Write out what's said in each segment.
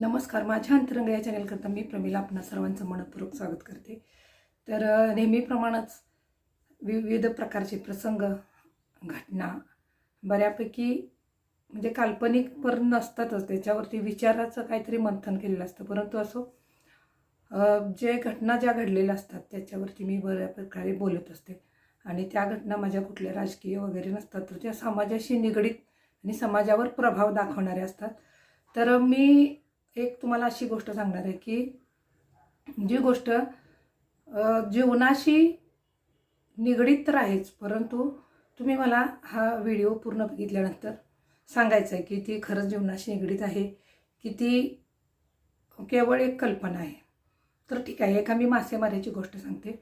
नमस्कार माझ्या अंतरंग या चॅनलकरता मी प्रमिला आपणा सर्वांचं मनपूर्वक स्वागत करते. तर नेहमीप्रमाणेच विविध प्रकारचे प्रसंग घटना बऱ्यापैकी म्हणजे काल्पनिक पर नसतातच. त्याच्यावरती विचाराचं काहीतरी मंथन केलेलं असतं. परंतु असो जे घटना ज्या घडलेल्या असतात त्याच्यावरती मी बऱ्या प्रकारे बोलत असते. आणि त्या घटना माझ्या कुठल्या राजकीय वगैरे नसतात तर त्या समाजाशी निगडीत आणि समाजावर प्रभाव दाखवणाऱ्या असतात. तर मी एक तुम्हाला अशी गोष्ट सांगणार आहे की जी गोष्ट जीवनाशी निगडीत तर आहेच परंतु तुम्ही मला हा व्हिडिओ पूर्ण बघितल्यानंतर सांगायचं आहे की ती खरंच जीवनाशी निगडीत आहे की ती केवळ एक कल्पना आहे. तर ठीक आहे एका मी मासेमारीची गोष्ट सांगते.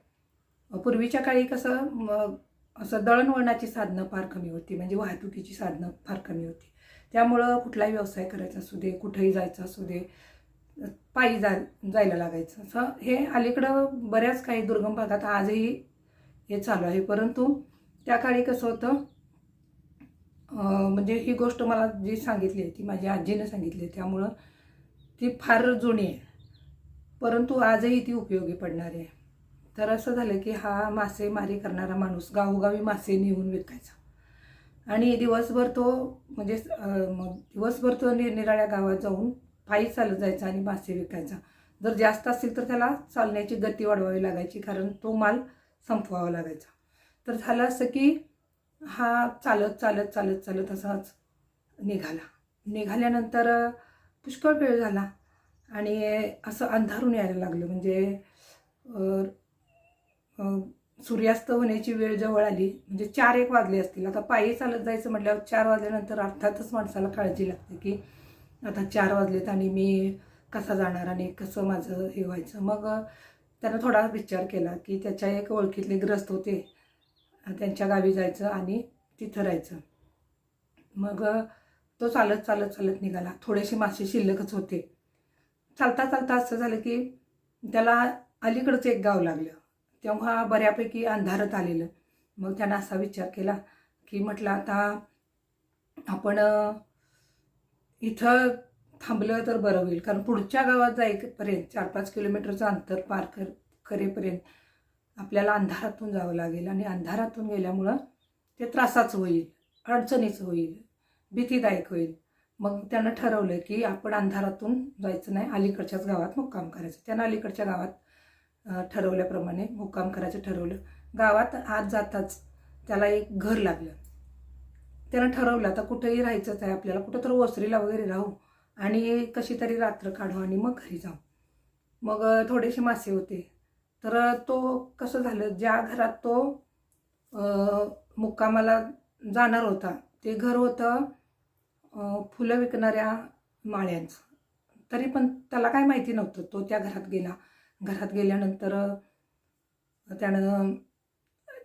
पूर्वीच्या काळी कसं असं दळणवळणाची साधनं फार कमी होती म्हणजे वाहतुकीची साधनं फार कमी होती. त्यामुळं कुठलाही व्यवसाय करायचा असू दे कुठेही जायचं असू दे पायी जा जायला लागायचं. असं हे अलीकडं बऱ्याच काही दुर्गम भागात आजही हे चालू आहे. परंतु त्या काळी कसं होतं म्हणजे ही गोष्ट मला जी सांगितली आहे ती माझ्या आजीनं सांगितली आहे त्यामुळं ती फार जुनी आहे. परंतु आजही ती उपयोगी पडणारी आहे. तर असं झालं की हा मासेमारी करणारा माणूस गावोगावी मासे नेऊन विकायचा. आणि दिवसभर तो म्हणजे दिवसभर तो निरनिराळ्या गावात जाऊन पायी चालत जायचा आणि मासे विकायचा. जर जास्त असतील तर त्याला चालण्याची गती वाढवावी लागायची कारण तो माल संपवावा लागायचा. तर झालं असं की हा चालत चालत चालत चालत असाच निघाला. निघाल्यानंतर पुष्कळ वेळ झाला आणि असं अंधारून यायला लागलं. म्हणजे सूर्यास्त होण्याची वेळ जवळ आली म्हणजे चार एक वाजले असतील. आता पायी चालत जायचं म्हटल्यावर चार वाजल्यानंतर अर्थातच माणसाला काळजी लागते की आता चार वाजलेत आणि मी कसा जाणार आणि कसं माझं हे व्हायचं. मग त्यानं थोडा विचार केला की त्याच्या एक ओळखीतले ग्रस्त होते. त्यांच्या गावी जायचं आणि तिथं राहायचं. मग तो चालत चालत चालत निघाला. थोडेसे मासे शिल्लकच होते. चालता चालता असं झालं की त्याला अलीकडचं एक गाव लागलं. तेव्हा बऱ्यापैकी अंधारत आलेलं. मग त्यानं असा विचार केला की म्हटलं आता आपण इथं थांबलं तर बरं होईल. कारण पुढच्या गावात जाईपर्यंत चार पाच किलोमीटरचं अंतर पार कर करेपर्यंत आपल्याला अंधारातून जावं लागेल. आणि अंधारातून गेल्यामुळं ते त्रासाचं होईल अडचणीचं होईल भीतीदायक होईल. मग त्यानं ठरवलं की आपण अंधारातून जायचं नाही अलीकडच्याच गावात मुक्काम करायचं. त्यानं अलीकडच्या गावात ठरवल्याप्रमाणे मुक्काम करायचं ठरवलं. गावात आत जाताच त्याला एक घर लागलं. त्यानं ठरवलं आता कुठेही राहायचंच आहे आपल्याला कुठं तर वसरीला वगैरे राहू आणि कशी तरी रात्र काढू आणि मग घरी जाऊ. मग थोडेसे मासे होते. तर तो कसं झालं ज्या घरात तो मुक्कामाला जाणार होता ते घर होतं फुलं विकणाऱ्या माळ्यांचं. तरी पण त्याला काय माहिती नव्हतं तो त्या घरात गेला. घरात गेल्यानंतर त्यानं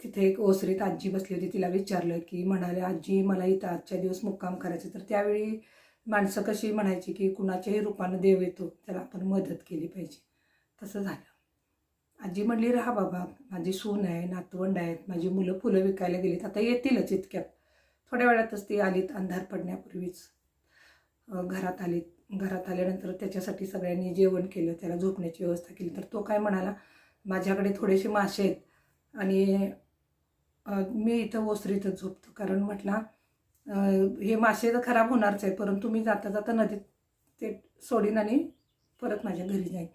तिथे एक ओसरीत आजी बसली होती. तिला विचारलं की म्हणाले आजी मला इथं आजच्या दिवस मुक्काम करायचं तर त्यावेळी माणसं कशी म्हणायची की कुणाच्याही रूपानं देव येतो त्याला आपण मदत केली पाहिजे. तसं झालं. आजी म्हणली राहा बाबा माझी सून आहे नातवंड आहेत माझी मुलं फुलं विकायला गेलीत आता येतीलच इतक्यात. थोड्या वेळातच ती आलीत अंधार पडण्यापूर्वीच. घरात आलीत. घरात आल्यानंतर त्याच्यासाठी सगळ्यांनी जेवण केलं त्याला झोपण्याची व्यवस्था केली. तर तो काय म्हणाला माझ्याकडे थोडेसे मासे आहेत आणि मी इथं ओसरीतच झोपतो. कारण म्हटला हे मासे तर खराब होणारच आहे परंतु मी जाता जाता नदीत ते सोडीन आणि परत माझ्या घरी जाईन.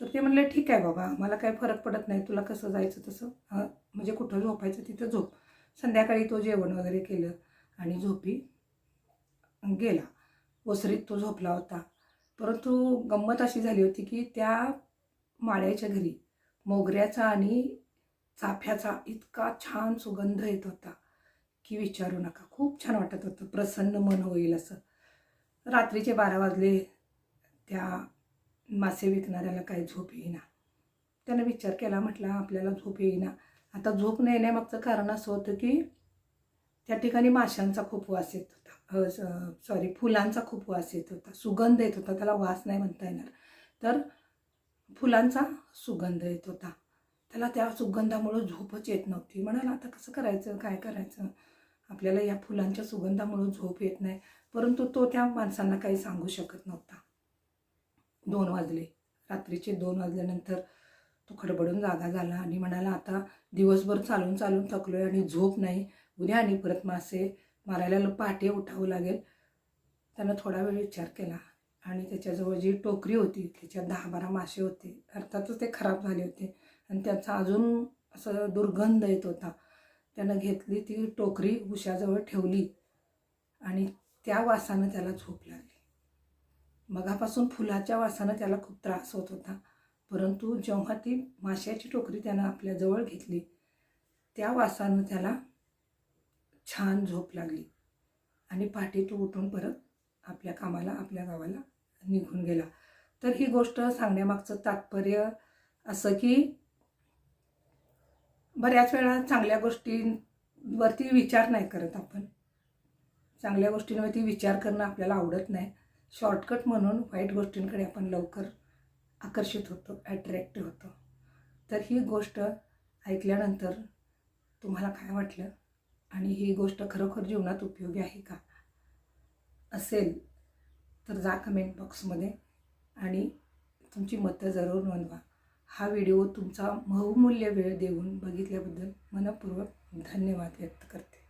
तर ते म्हणले ठीक आहे बाबा मला काही फरक पडत नाही तुला कसं जायचं तसं म्हणजे कुठं झोपायचं तिथं झोप. संध्याकाळी तो जेवण वगैरे केलं आणि झोपी गेला. ओसरीत तो झोपला होता. परंतु गंमत अशी झाली होती की त्या माळ्याच्या घरी मोगऱ्याचा आणि चाफ्याचा इतका छान सुगंध येत होता की विचारू नका. खूप छान वाटत होतं. प्रसन्न मन होईल असं. रात्रीचे बारा वाजले. त्या मासे विकणाऱ्याला काही झोप येईना. त्यानं विचार केला म्हटला आपल्याला झोप येईना. आता झोप न येण्यामागचं कारण असं होतं की त्या ठिकाणी माशांचा खूप वास येत सॉरी फुलांचा खूप वास येत होता. सुगंध येत होता. त्याला वास नाही म्हणता येणार. तर फुलांचा सुगंध येत होता. त्याला त्या सुगंधामुळं झोपच येत नव्हती. म्हणाला आता कसं करायचं? काय करायचं? आपल्याला या फुलांच्या सुगंधामुळं झोप येत नाही. परंतु तो त्या माणसांना काही सांगू शकत नव्हता. दोन वाजले. रात्रीचे दोन वाजल्यानंतर तो खडबडून जागा झाला आणि म्हणाला आता दिवसभर चालून चालून थकलो आहे आणि झोप नाही. उद्या आणि परत मासे मारायला पहाटे उठावं लागेल. त्यानं थोडा वेळ विचार केला आणि त्याच्याजवळ जी टोकरी होती त्याच्यात दहा बारा मासे होते अर्थातच ते खराब झाले होते. आणि त्याचा अजून असं दुर्गंध येत होता. त्यानं घेतली ती टोकरी उशाजवळ ठेवली आणि त्या वासानं त्याला झोप लागली. मगापासून फुलाच्या वासानं त्याला खूप त्रास होत होता. परंतु जेव्हा ती माश्याची टोकरी त्यानं आपल्याजवळ घेतली त्या वासानं त्याला छान झोप लागली. आणि पहाटे तो उठून परत आपल्या कामाला आपल्या गावाला निघून गेला. तर ही गोष्ट सांगण्यामागचं तात्पर्य असं की बऱ्याच वेळा चांगल्या गोष्टींवरती विचार नाही करत आपण. चांगल्या गोष्टींवरती विचार करणं आपल्याला आवडत नाही. शॉर्टकट म्हणून वाईट गोष्टींकडे आपण लवकर आकर्षित होतो ॲट्रॅक्टिव्ह होतो. तर ही गोष्ट ऐकल्यानंतर तुम्हाला काय वाटलं? आणि ही गोष्ट खरोखर जीवनात उपयोगी आहे का? असेल तर जा कमेंट बॉक्समध्ये आणि तुमची मतं जरूर नोंदवा. हा व्हिडिओ तुमचा बहुमूल्य वेळ देऊन बघितल्याबद्दल मनपूर्वक धन्यवाद व्यक्त करते.